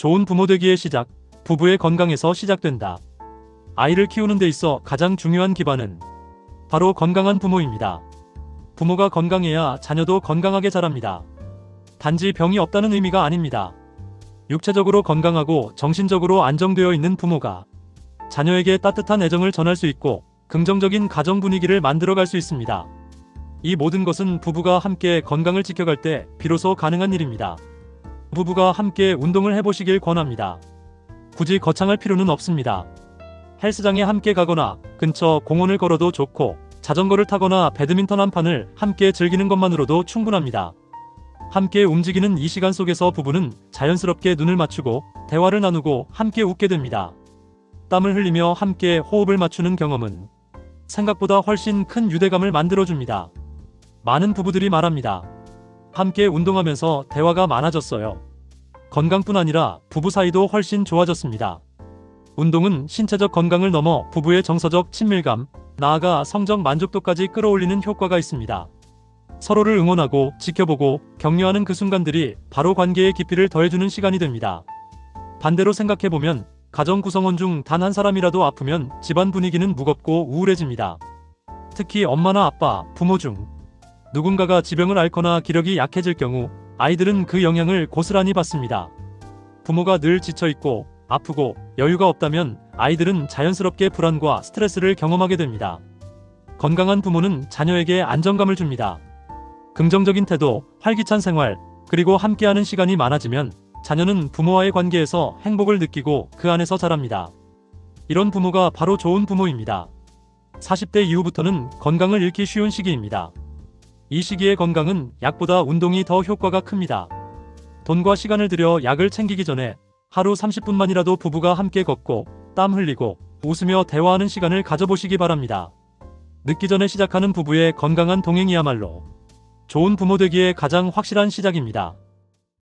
좋은 부모 되기의 시작, 부부의 건강에서 시작된다. 아이를 키우는 데 있어 가장 중요한 기반은 바로 건강한 부모입니다. 부모가 건강해야 자녀도 건강하게 자랍니다. 단지 병이 없다는 의미가 아닙니다. 육체적으로 건강하고 정신적으로 안정되어 있는 부모가 자녀에게 따뜻한 애정을 전할 수 있고 긍정적인 가정 분위기를 만들어갈 수 있습니다. 이 모든 것은 부부가 함께 건강을 지켜갈 때 비로소 가능한 일입니다. 부부가 함께 운동을 해보시길 권합니다. 굳이 거창할 필요는 없습니다. 헬스장에 함께 가거나 근처 공원을 걸어도 좋고 자전거를 타거나 배드민턴 한 판을 함께 즐기는 것만으로도 충분합니다. 함께 움직이는 이 시간 속에서 부부는 자연스럽게 눈을 맞추고 대화를 나누고 함께 웃게 됩니다. 땀을 흘리며 함께 호흡을 맞추는 경험은 생각보다 훨씬 큰 유대감을 만들어줍니다. 많은 부부들이 말합니다. 함께 운동하면서 대화가 많아졌어요. 건강뿐 아니라 부부 사이도 훨씬 좋아졌습니다. 운동은 신체적 건강을 넘어 부부의 정서적 친밀감, 나아가 성적 만족도까지 끌어올리는 효과가 있습니다. 서로를 응원하고 지켜보고 격려하는 그 순간들이 바로 관계의 깊이를 더해주는 시간이 됩니다. 반대로 생각해보면 가정 구성원 중 단 한 사람이라도 아프면 집안 분위기는 무겁고 우울해집니다. 특히 엄마나 아빠, 부모 중 누군가가 지병을 앓거나 기력이 약해질 경우 아이들은 그 영향을 고스란히 받습니다. 부모가 늘 지쳐있고 아프고 여유가 없다면 아이들은 자연스럽게 불안과 스트레스를 경험하게 됩니다. 건강한 부모는 자녀에게 안정감을 줍니다. 긍정적인 태도, 활기찬 생활, 그리고 함께하는 시간이 많아지면 자녀는 부모와의 관계에서 행복을 느끼고 그 안에서 자랍니다. 이런 부모가 바로 좋은 부모입니다. 40대 이후부터는 건강을 잃기 쉬운 시기입니다. 이 시기의 건강은 약보다 운동이 더 효과가 큽니다. 돈과 시간을 들여 약을 챙기기 전에 하루 30분만이라도 부부가 함께 걷고 땀 흘리고 웃으며 대화하는 시간을 가져보시기 바랍니다. 늦기 전에 시작하는 부부의 건강한 동행이야말로 좋은 부모 되기의 가장 확실한 시작입니다.